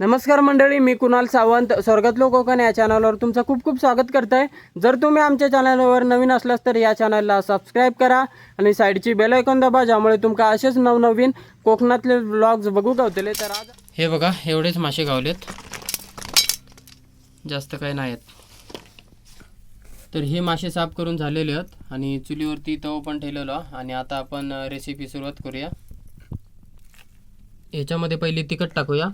नमस्कार मंडळी मी कुणाल सावंत. स्वर्गातलो कोकण या चॅनलवर तुमचं खूप खूप स्वागत करत आहे जर तुम्ही आमच्या चॅनलवर नवीन असलास तर या चॅनलला सबस्क्राईब करा आणि साईडची बेल ऐकून दाबा ज्यामुळे तुमका असेच नवनवीन कोकणातले ब्लॉग्स बघू गावतले. तर आज हे बघा एवढेच मासे गावलेत. जास्त काही नाही आहेत तर हे मासे साफ करून झालेले आहेत आणि चुलीवरती तव पण ठेवलेलो आणि आता आपण रेसिपी सुरुवात करूया. ह्याच्यामध्ये पहिले तिखट टाकूया.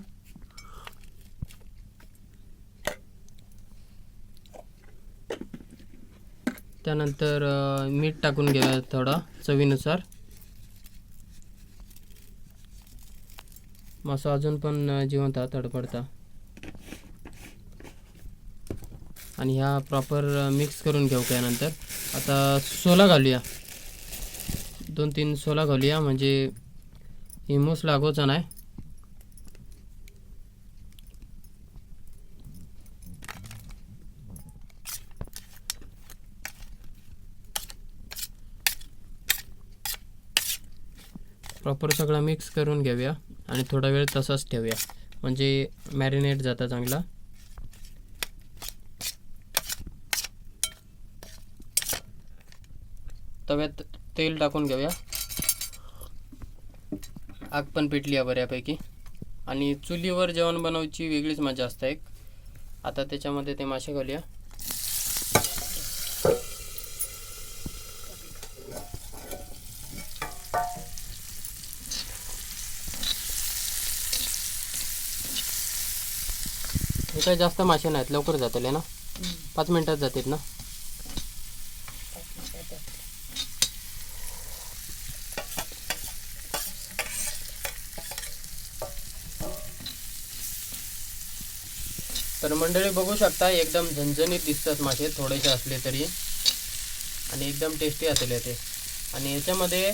त्यानंतर मीठ टाकून घ्या थोडा चवीनुसार. मासा अजून पण जिवंत हा तडपडता आणि ह्या प्रॉपर मिक्स करून घेऊ त्यानंतर आता सोला घालूया. दोन तीन सोला घालूया म्हणजे हिमूस लागोचा नाही. प्रॉपर सगळं मिक्स करून घेऊया आणि थोडा वेळ तसाच ठेवूया. म्हणजे मॅरिनेट जाता चांगला. तव्यात तेल टाकून घेऊया. आग पण पेटली आहे बऱ्यापैकी. आणि चुलीवर जेवण बनवायची वेगळीच मजा असते एक. आता त्याच्यामध्ये ते मासे घालूया. हे काही जास्त मासे नाहीत लवकर जातले ना? पाच मिनिटात जातात ना? तर मंडळी बघू शकता एकदम झणझणीत दिसतात मासे थोडेसे असले तरी. आणि एकदम टेस्टी असले ते. आणि याच्यामध्ये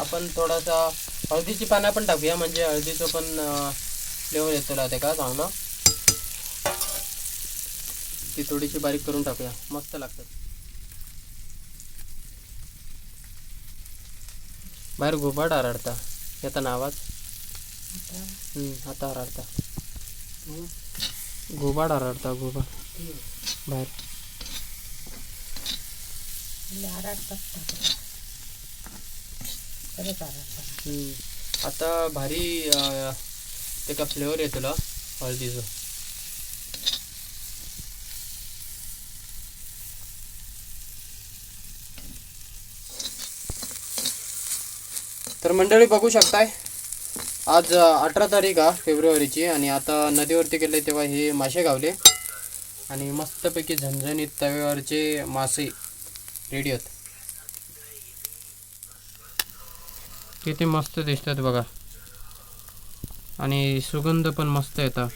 आपण थोडासा हळदीची पानं पण टाकूया म्हणजे हळदीचं पण फ्लेवर येतो राहते का चांगलं ती थोडीशी बारीक करून टाकूया. मस्त लागतात. बाहेर घुबाड आरडता. येताना आवाज? हम्म, आता आरडता. घुबाड आरडता घुबाड. बाहेर. हम्म. आता भारी अं, त्याचा फ्लेवर येतो ना हळदीचं. तर मंडळी बघू शकताय आज अठरा तारीख आहे फेब्रुवारीची आणि आता नदीवरती गेले तेव्हा हे मासे गावले आणि मस्तपैकी झणझणीत तव्यावरचे मासे रेडी आहेत. किती मस्त दिसतात बघा. आणि सुगंध पण मस्त येतात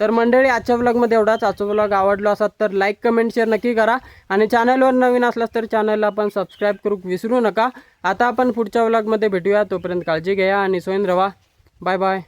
तर मंडळी आजच्या ब्लॉगमध्ये एवढाच. आजचा ब्लॉग आवडला असाल तर लाईक कमेंट शेअर नक्की करा. आणि चॅनलवर नवीन असलास तर चॅनलला पण सबस्क्राईब करू विसरू नका. आता आपण पुढच्या ब्लॉगमध्ये भेटूया. तोपर्यंत काळजी घ्या आणि सोयन रवा. Bye bye